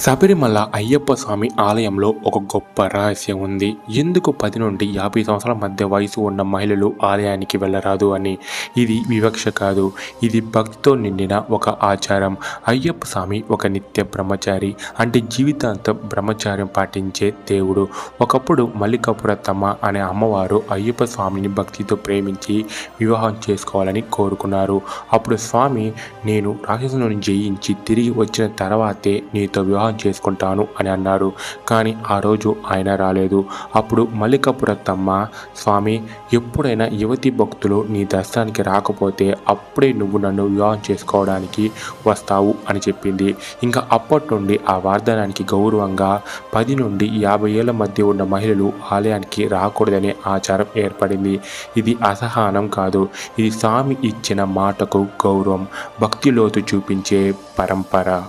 శబరిమల అయ్యప్ప స్వామి ఆలయంలో ఒక గొప్ప రహస్యం ఉంది. ఎందుకు పది నుండి యాభై సంవత్సరాల మధ్య వయసు ఉన్న మహిళలు ఆలయానికి వెళ్ళరాదు అని? ఇది వివక్ష కాదు. ఇది భక్తితో నిండిన ఒక ఆచారం. అయ్యప్ప స్వామి ఒక నిత్య బ్రహ్మచారి అంటే జీవితాంతం బ్రహ్మచార్యం పాటించే దేవుడు. ఒకప్పుడు మల్లికాపురత్తమ్మ అనే అమ్మవారు అయ్యప్ప స్వామిని భక్తితో ప్రేమించి వివాహం చేసుకోవాలని కోరుకున్నారు. అప్పుడు స్వామి నేను రాక్షసులను జయించి తిరిగి వచ్చిన తర్వాతే నీతో వివాహం వివాహం చేసుకుంటాను అని అన్నారు. కానీ ఆ రోజు ఆయన రాలేదు. అప్పుడు మల్లికాపురత్తమ్మ స్వామి ఎప్పుడైనా యువతి భక్తులు నీ దర్శనానికి రాకపోతే అప్పుడే నువ్వు నన్ను వివాహం చేసుకోవడానికి వస్తావు అని చెప్పింది. ఇంకా అప్పటి నుండి ఆ వాగ్దానానికి గౌరవంగా పది నుండి యాభై ఏళ్ళ మధ్య ఉన్న మహిళలు ఆలయానికి రాకూడదనే ఆచారం ఏర్పడింది. ఇది అసహనం కాదు. ఇది స్వామి ఇచ్చిన మాటకు గౌరవం భక్తిలోతు చూపించే పరంపర.